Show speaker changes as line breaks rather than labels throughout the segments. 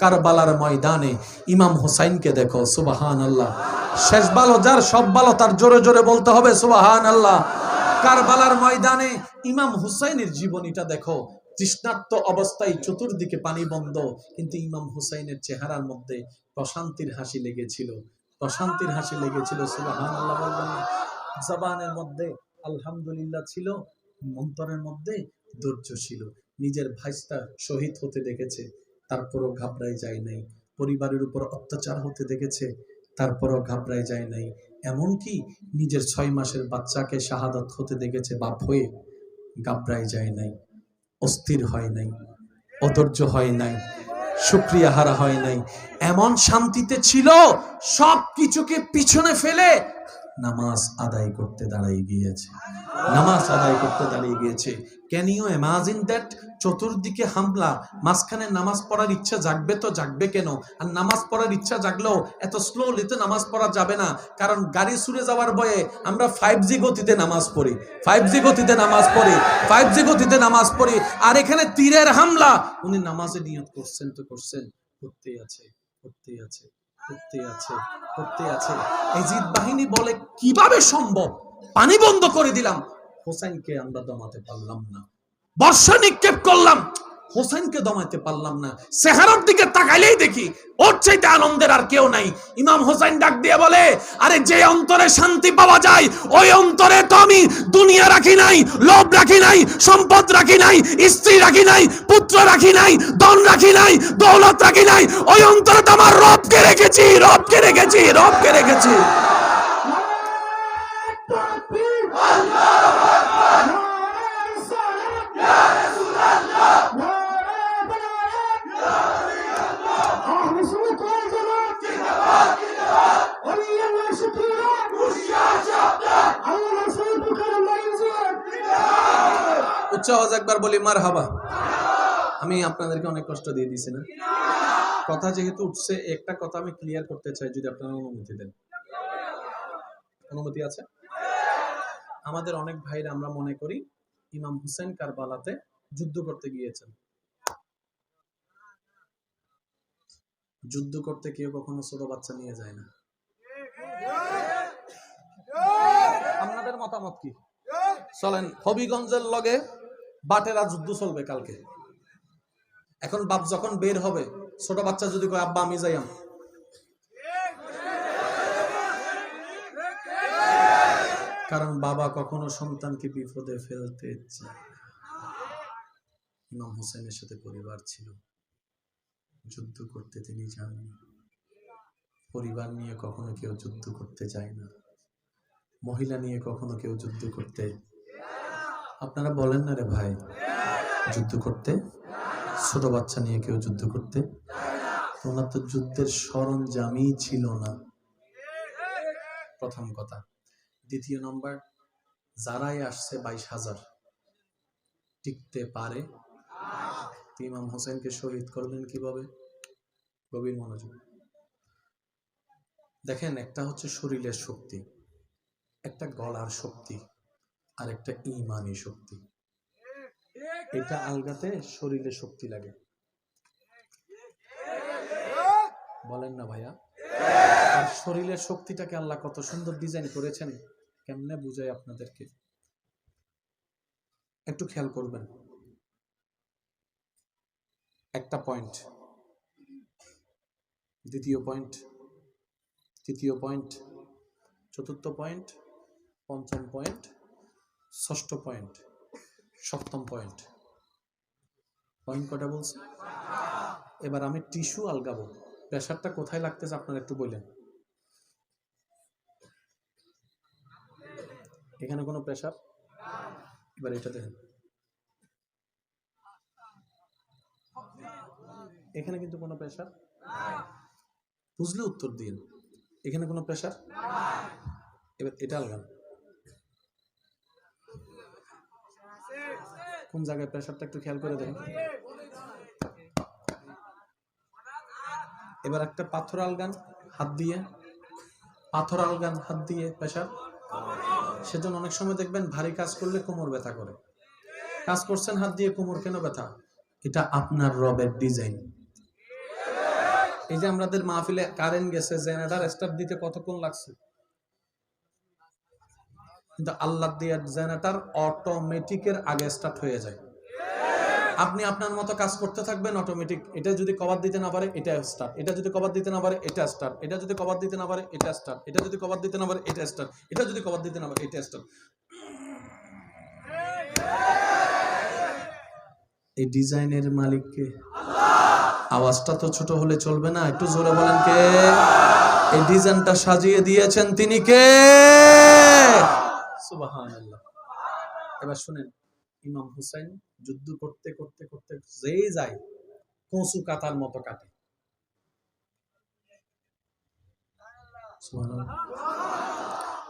কারবালার ময়দানে ইমাম হুসাইনকে দেখো সুবাহান আল্লাহ শেষ ভালো যার, সব ভালো তার জোরে জোরে বলতে হবে সুবাহান আল্লাহ কারবালার ময়দানে ইমাম হুসাইনের জীবনীটা দেখো, তৃষ্ণার্ত অবস্থায় চতুর্দিকে পানি বন্ধ, কিন্তু ইমাম হুসাইনের চেহারার মধ্যে প্রশান্তির হাসি লেগেছিল। প্রশান্তির হাসি লেগেছিল সুবাহান আল্লাহ বলবেন জবানের মধ্যে আলহামদুলিল্লাহ ছিল, মন্তরের মধ্যে ধৈর্য ছিল। নিজের ভাইস্তা শহীদ হতে দেখেছে। তারপরও ঘাবড়ায় যায় নাই। পরিবারের উপর অত্যাচার হতে দেখেছে, তারপরও ঘাবড়ায় যায় নাই। এমনকি নিজের ছয় মাসের বাচ্চাকে শাহাদত হতে দেখেছে বাপ হয়ে ঘাবড়ায় যায় নাই, অস্থির হয় নাই, অধৈর্য হয় নাই শুক্রিয়া হারা হয় নাই। এমন শান্তিতে ছিল সব কিছুকে পিছনে ফেলে নামাজ আদায় করতে দাঁড়াই গিয়েছে। নামাজ আদায় করতে দাঁড়িয়ে গিয়েছে। ক্যান ইউ ইমাজিন দ্যাট চতুর্দিকে হামলা, মাঝখানে নামাজ পড়ার ইচ্ছা জাগবে তো জাগবে কেন? আর নামাজ পড়ার ইচ্ছা জাগলেও এত স্লোলি তো নামাজ পড়া যাবে না। কারণ গাড়ি সুরে যাওয়ার ভয়ে আমরা ফাইভ জি গতিতে নামাজ পড়ি। ফাইভ জি গতিতে নামাজ পড়ি। ফাইভ জি গতিতে নামাজ পড়ি। আর এখানে তীরের হামলা। উনি নামাজে নিয়ত করছেন তো করছেন। করতেই আছে করতেই আছে। করতে আছে করতে আছে। এজিদ বাহিনী বলে, কীভাবে সম্ভব? পানি বন্ধ করে দিলাম। হোসেনকে আমরা দমাতে পারলাম না। বর্ষা নিক্ষেপ করলাম। হোসেনকে দমাতে পারলাম না। সেহারার দিকে তাকাইলেই দেখি, ওর চাইতে আনন্দের আর কেউ নাই। ইমাম হোসেন ডাক দিয়ে বলে, আরে যে অন্তরে শান্তি পাওয়া যায়, ওই অন্তরে তো আমি দুনিয়া রাখি নাই, লোভ রাখি নাই, সম্পদ রাখি নাই, স্ত্রী রাখি নাই, পুত্র রাখি নাই, ধন রাখি নাই, দৌলত রাখি নাই, ওই অন্তরে তো আমার রবকে রেখেছি রবকে রেখেছি রবকে রেখেছি। একবার বলি মার হাবা আমি আপনাদেরকে অনেক কষ্ট দিয়ে দিছি না? কথা যেহেতু উঠছে, একটা কথা আমি ক্লিয়ার করতে চাই, যদি আপনারা অনুমতি দেন। অনুমতি আছে? আমাদের অনেক ভাইরা আমরা মনে করি, ইমাম হুসেন কারবালাতে যুদ্ধ করতে গিয়েছেন। যুদ্ধ করতে কেউ কখনো ছোট বাচ্চা নিয়ে যায় না। আপনাদের মতামত কি? চলেন, হবিগঞ্জের লগে বাটেরা যুদ্ধ চলবে কালকে। এখন বাপ যখন বের হবে, ছোট বাচ্চা যদি কয়, আব্বা, আমি যাইয়াম। কারণ বাবা কখনো সন্তানকে বিপদে ফেলতে ইমাম হোসেনের সাথে পরিবার ছিল। যুদ্ধ করতে তিনি যাননি পরিবার নিয়ে কখনো কেউ যুদ্ধ করতে যায় না। মহিলা নিয়ে কখনো কেউ যুদ্ধ করতে আপনারা বলেন না রে ভাই, যুদ্ধ করতে? ছোট বাচ্চা নিয়ে কেউ যুদ্ধ করতে? ওনার তো যুদ্ধের সরঞ্জামই ছিল না। প্রথম কথা। দ্বিতীয় নম্বর, যারাই আসছে বাইশ হাজার, টিকতে পারে? ইমাম হোসেনকে শহীদ করলেন কীভাবে? গভীর মনোযোগ। দেখেন, একটা হচ্ছে শরীরের শক্তি, একটা গলার শক্তি। আর একটা ইমানি শক্তি। এটা আলগাতে শরীরে শক্তি লাগে। বলেন না ভাইয়া। আর শরীরের শক্তিটাকে আল্লাহ কত সুন্দর ডিজাইন করেছেন, কেমনে বুঝাই আপনাদেরকে? একটু খেয়াল করবেন। একটা পয়েন্ট দ্বিতীয় পয়েন্ট তৃতীয় পয়েন্ট চতুর্থ পয়েন্ট পঞ্চম পয়েন্ট ষষ্ঠ পয়েন্ট, সপ্তম পয়েন্ট। পয়েন্ট কটা বলছে? এবার আমি টিস্যু আলগাবো। প্রেশারটা কোথায় লাগতেছে আপনারা একটু বললেন এখানে কোনো প্রেশার এবার এটা দেখেন। এখানে কিন্তু কোনো প্রেশার বুঝলে উত্তর দিন এখানে কোনো প্রেশার এবার এটা আলগান। কোন জায়গায় প্রেশারটা একটু খেয়াল করে দেখেন। এবার একটা পাথর আলগান হাত দিয়ে। পাথর আলগান হাত দিয়ে প্রেশার সেজন্য অনেক সময় দেখবেন ভারী কাজ করলে কোমর ব্যথা করে। কাজ করছেন হাত দিয়ে, কোমর কেন ব্যথা? এটা আপনার রবের ডিজাইন এই যে আমাদের মাহফিলে কারেন্ট গেছে জেনারেটর স্টার্ট দিতে কতক্ষণ লাগছে? কিন্তু আল্লাহ দিয়ে জেনারেটর অটোমেটিকের আগে স্টার্ট হয়ে যায়। আপনি আপনার মতো কাজ করতে থাকবেন অটোমেটিক এটা যদি কভার দিতে না পারে, এটা স্টার্ট এটা যদি কভার দিতে না পারে, এটা স্টার্ট এটা যদি কভার দিতে না পারে, এটা স্টার্ট এটা যদি কভার দিতে না পারে, এটা স্টার্ট এটা যদি কভার দিতে না পারে, এটা স্টার্ট এই ডিজাইনের মালিককে আওয়াজটা তো ছোট হলে চলবে না, একটু জোরে বলেন কে? এই ডিজাইনটা সাজিয়ে দিয়েছেন তিনি কে? এবার শুনেন, ইমাম যুদ্ধ করতে করতে করতে যেই যায়, কচু কাতার মতো কাটে।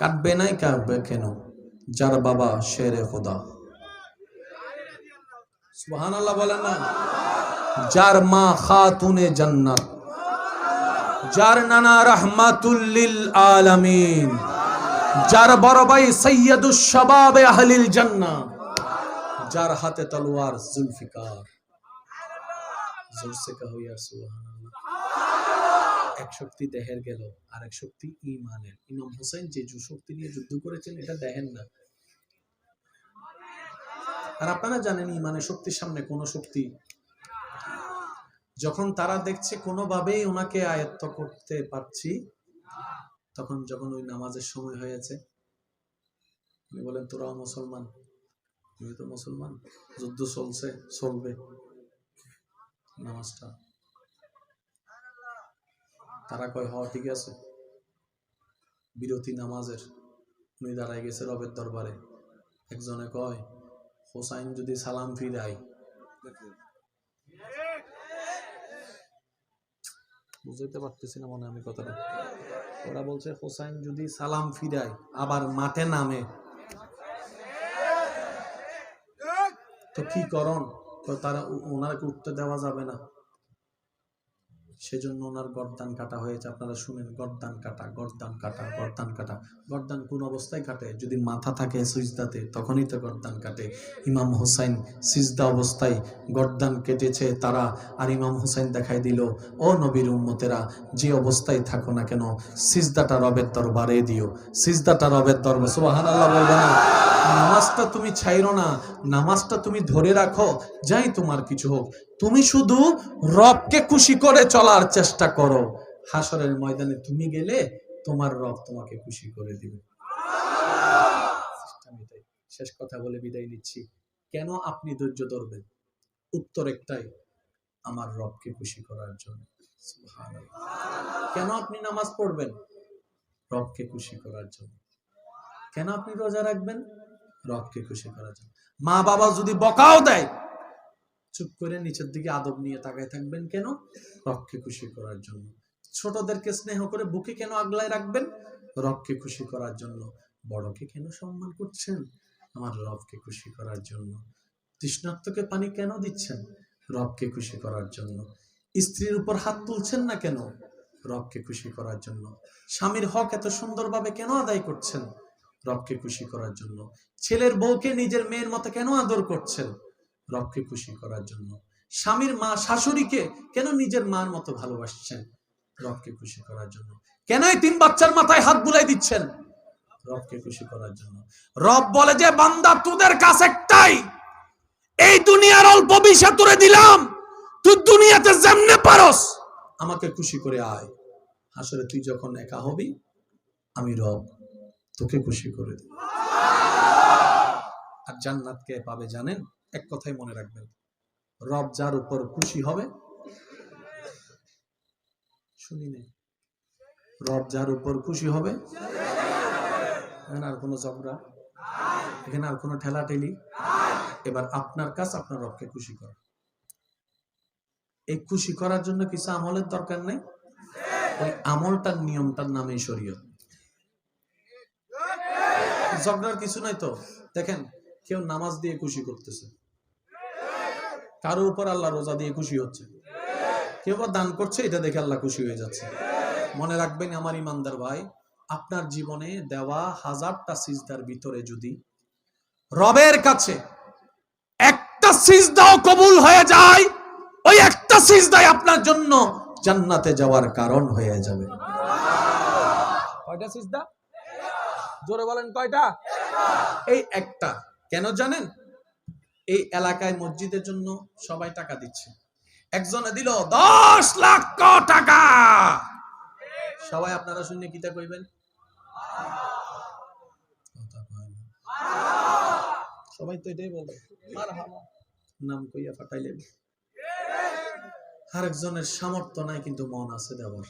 কাটবে নাই, কাটবে কেন? যার বাবা শেরে খোদা। সুবহান আল্লাহ বলেন না, যার মা খাতুনে জান্নাত, যার নানা রহমাতুল্লিল আলামিন। যার বড় ভাই শাবাব আহলিল জান্নাহ, যার হাতে তলোয়ার জুলফিকার। এক শক্তি দেহের গেল আর এক শক্তি ইমানের ইমাম হোসেন যে শক্তি নিয়ে যুদ্ধ করেছেন, এটা দেখেন না। আর আপনারা জানেন ইমানের শক্তির সামনে কোন শক্তি? যখন তারা দেখছে কোনোভাবেই ওনাকে আয়ত্ত করতে পারছি তখন যখন ওই নামাজের সময় হয়েছে, উনি বলেন, তোরাও মুসলমান? আমি তো মুসলমান। যুদ্ধ চলছে, চলবে নামাজটা। তারা কয় হওয়া ঠিক আছে। বিরতি নামাজের, উনি দাঁড়ায় গেছে রবের দরবারে। একজনে কয়, হোসাইন যদি সালাম ফিরাই বুঝতে পারতেছি না মনে আমি কথাটা। ওরা বলছে, হোসাইন যদি সালাম ফিরায়, আবার মাঠে নামে। তো কি করণ? তো তারা ও- ওনাকে উঠতে দেওয়া যাবে না। সেজন্য ওনার গর্দান কাটা হয়েছে। আপনারা শুনেন, গর্দান কাটা গর্দান কাটা গর্দান কাটা। গর্দান কোন অবস্থায় কাটে? যদি মাথা থাকে সিজদাতে, তখনই তো গর্দান কাটে। ইমাম হোসাইন সিজদা অবস্থায় গর্দান কেটেছে তারা, আর ইমাম হোসাইন দেখাই দিল, ও নবীর উম্মতেরা, যে অবস্থায় থাকো না কেন, সিজদাটা রবের দরবারে দিও। সিজদাটা রবের দরবার সুবহানাল্লাহ বলবে না? নামাজটা তুমি ছাইরো না, নামাজটা তুমি ধরে রাখো, যাই তোমার কিছু হোক। তুমি শুধু রবকে খুশি করে চলার চেষ্টা করো। হাসরের ময়দানে তুমি গেলে তোমার রব তোমাকে খুশি করে দিবে। শেষ কথা বলে বিদায় নিচ্ছি। কেন আপনি ধৈর্য ধরবেন? উত্তর একটাই, আমার রবকে খুশি করার জন্য। কেন আপনি নামাজ পড়বেন? রবকে খুশি করার জন্য। কেন আপনি রোজা রাখবেন? রবকে খুশি করার জন্য। মা বাবা যদি বকাও দেয়, চুপ করে নিচের দিকে আদব নিয়ে তাকায় থাকবেন কেন? রবকে খুশি করার জন্য। ছোটদেরকে স্নেহ করে বুকে কেন আগলায় রাখবেন? রবকে খুশি করার জন্য। বড়কে কেন সম্মান করছেন? আমার রবকে খুশি করার জন্য। তৃষ্ণার্তকে পানি কেন দিচ্ছেন? রবকে খুশি করার জন্য। স্ত্রীর উপর হাত তুলছেন না কেন? রবকে খুশি করার জন্য। স্বামীর হক এত সুন্দরভাবে কেন আদায় করছেন? রবকে খুশি করার জন্য। ছেলের বউকে নিজের মেয়ের মতো কেন আদর করছেন? রবকে খুশি করার জন্য। স্বামীর মা, শাশুড়িকে কেন নিজের মার মতো ভালোবাসছেন? রবকে খুশি করার জন্য। কেন এই তিন বাচ্চার মাথায় হাত বুলাই দিচ্ছেন? রবকে খুশি করার জন্য। রব বলে যে, বান্দা, তোদের কাছে একটাই। এই দুনিয়ার অল্প বিষয় তুলে দিলাম। তুই দুনিয়াতে যেমনে পারস, আমাকে খুশি করে আয়। আসলে তুই যখন একা হবি, আমি রব তোকে খুশি করে দেব। আর জান্নাত কে পাবে জানেন? এক কথাই মনে রাখবেন। রব যার উপর খুশি হবে, শুনি নেই। রব যার উপর খুশি হবে, এখানে আর কোনো ঝগড়া? এখানে আর কোনো ঠেলাঠেলি? এবার আপনার কাজ আপনার রবকে খুশি করা। এই খুশি করার জন্য কিছু আমলের দরকার নেই? ওই আমলটার নিয়মটার নামে শরীয়ত। ঝগড়ার কিছু নাই তো। দেখেন, কেউ নামাজ দিয়ে খুশি করতেছে। কারও উপর আল্লাহ রোজা দিয়ে খুশি হচ্ছে। কেউ বা দান করছে, এটা দেখে আল্লাহ খুশি হয়ে যাচ্ছে। মনে রাখবেন আমার ইমানদার ভাই, আপনার জীবনে দেওয়া হাজারটা সিজদার ভিতরে যদি রবের কাছে একটা সিজদাও কবুল হয়ে যায়, ওই একটা সিজদাই আপনার জন্য জান্নাতে যাওয়ার কারণ হয়ে যাবে। কয়টা সিজদা? জোরে বলেন কয়টা? এই একটা। কেন জানেন? এই এলাকায় মসজিদের জন্য সবাই টাকা দিচ্ছে। একজনে দিল, দশ লক্ষ টাকা। সবাই আপনারা শুনে কিতা কইবেন? সবাই তো এটাই বলে নাম কইয়া ফাটাইলেন। আরেকজনের সামর্থ্য নাই, কিন্তু মন আছে দেওয়ার।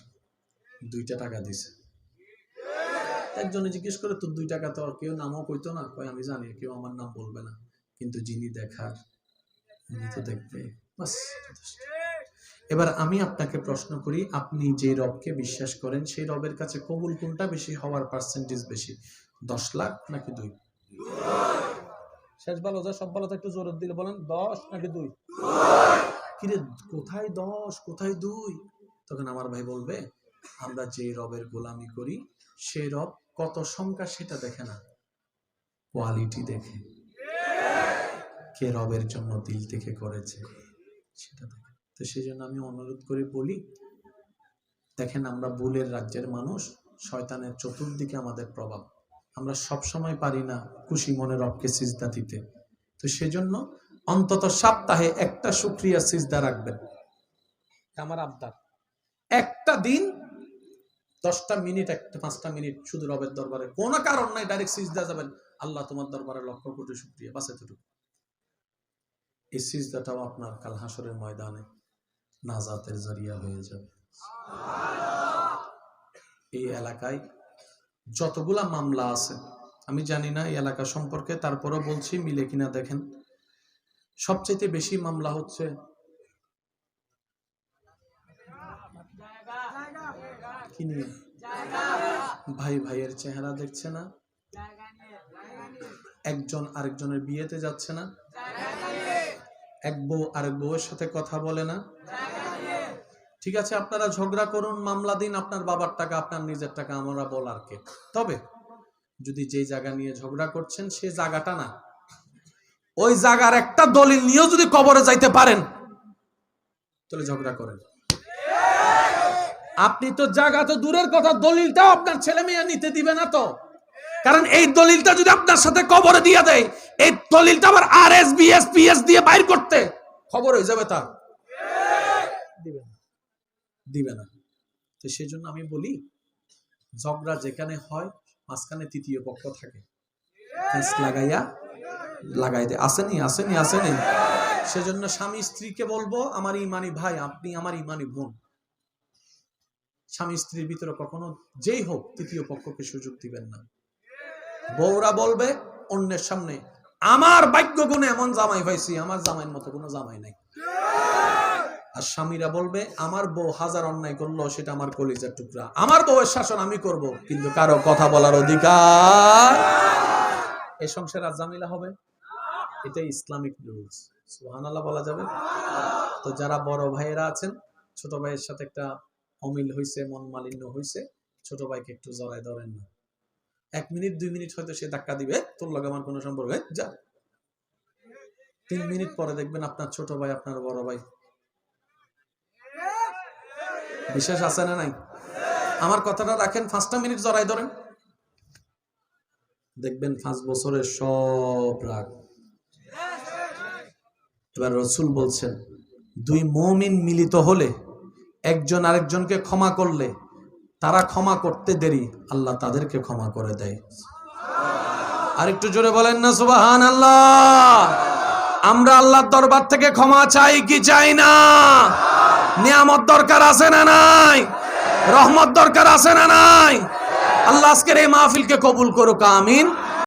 দুইটা টাকা দিছে। একজনে জিজ্ঞেস করে, তোর দুই টাকা তো কেউ নামও কইতো না? কয়, আমি জানি, কেউ আমার নাম বলবে না। কিন্তু যিনি দেখার, উনি তো দেখবে। এবার আমি আপনাকে প্রশ্ন করি, আপনি যে রবকে বিশ্বাস করেন, সেই রবের কাছে কবুল কোনটা বেশি, হওয়ার পার্সেন্টেজ বেশি? দশ লাখ নাকি দুই? শেষ ভালো, যা সব ভালো একটু জোর দিলে বলেন, দশ নাকি দুই? কিরে, কোথায় দশ? কোথায় দুই? তখন আমার ভাই বলবে, আমরা যে রবের গোলামি করি সেই রব কত সংখ্যা সেটা দেখে না। কোয়ালিটি দেখে। কে রবের জন্য দিল থেকে করেছে, সেটা দেখে। তো সেই জন্য আমি অনুরোধ করে বলি, দেখেন আমরা বুলের রাজ্যের মানুষ, শয়তানের চতুর্দিকে আমাদের প্রভাব। আমরা সব সময় পারি না খুশি মনে রবকে সিজদা দিতে। তো সেজন্য অন্তত সপ্তাহে একটা শুক্রিয়া সিজদা রাখবেন। আমার আবদার, একটা দিন দশটা মিনিট একটা, পাঁচটা মিনিট শুধু রবের দরবারে। কোনো কারণ নাই ডাইরেক্ট সিজদা যাবেন। আল্লাহ তোমার দরবারে লক্ষ কোটি শুক্রিয়া বাস এতটুকু এই সিজদাটাও আপনার কাল হাসরের ময়দানে নাজাতের জরিয়া হয়ে যাবে। এই এলাকায় যতগুলা মামলা আছে, আমি জানি না এই এলাকা সম্পর্কে, তারপরও বলছি, মিলে কিনা দেখেন। সবচেয়ে বেশি মামলা হচ্ছে কি নিয়ে? ভাই, ভাইয়ের চেহারা দেখছে না। একজন আরেকজনের বিয়েতে যাচ্ছে না। এক বউ আরেক বউয়ের সাথে কথা বলে না। ঠিক আছে, আপনারা ঝগড়া করুন, মামলা দিন, আপনার বাবার টাকা, আপনার নিজের টাকা, আমরা বলার কে। তবে যদি যে জায়গা নিয়ে ঝগড়া করছেন, সে জায়গাটা না। ওই জায়গার একটা দলিল নিয়েও যদি কবরে যাইতে পারেন, তাহলে ঝগড়া করেন। আপনি তো জায়গা তো দূরের কথা, দলিলটাও আপনার ছেলে মেয়ে নিতে দিবে না তো। কারণ এই দলিলটা যদি আপনার সাথে কবরে দিয়ে দেয়, এই দলিলটা আবার আর S B S P S দিয়ে বাইর করতে, খবর হয়ে যাবে তার। দিবে না। দিবে না। তো সেই জন্য আমি বলি, ঝগড়া যেখানে হয়, মাঝখানে তৃতীয় পক্ষ থাকে। লাগাইয়া লাগাই দে। আসেনি আসেনি আসেনি। সেজন্য স্বামী স্ত্রীকে বলব, আমার ইমানি ভাই, আপনি আমার ইমানি বোন। স্বামী স্ত্রীর ভিতরে কখনো যেই হোক তৃতীয় পক্ষকে সুযোগ দিবেন না। বউরা বলবে, অন্যের সামনে, আমার বাক্য গুণে এমন জামাই পাইছি আমার জামাইয়ের মতো কোনো জামাই নাই। আর স্বামীরা বলবে, আমার বউ হাজার অন্যায় করল, সেটা আমার কলিজার টুকরা। আমার বউয়ের শাসন আমি করব, কিন্তু কারও কথা বলার অধিকার এই সংসার আর জামিলা হবে? এটা ইসলামিক রুলস। সুবহানাল্লাহ বলা যাবে। তো যারা বড় ভাইয়েরা আছেন, ছোট ভাইয়ের সাথে একটা অমিল হইছে, মন মালিন্য হইছে। ছোট ভাইকে একটু জড়ায় ধরেন না। এক মিনিট, দুই মিনিট হয়তো সে ধাক্কা দিবে, তোর লগে আমার কোনো সম্পর্ক যা। তিন মিনিট পরে দেখবেন আপনার ছোট ভাই, আপনার বড় ভাই। বিশ্বাস আছে না নাই? আমার কথাটা রাখেন, পাঁচটা মিনিট জড়াই ধরেন। দেখবেন পাঁচ বছরের সব রাগ। এবার রসুল বলছেন, দুই মমিন মিলিত হলে একজন আরেকজনকে ক্ষমা করলে, তারা ক্ষমা করতে দেরি, আল্লাহ তাদেরকে ক্ষমা করে দেয়। আরেকটু জোরে বলেন না সুবাহান আল্লাহ আমরা আল্লাহর দরবার থেকে ক্ষমা চাই কি চাই না? নিয়ামত দরকার আছে না নাই? রহমত দরকার আছে না নাই? আল্লাহ আজকের এই মাহফিলকে কবুল করুক, আমিন।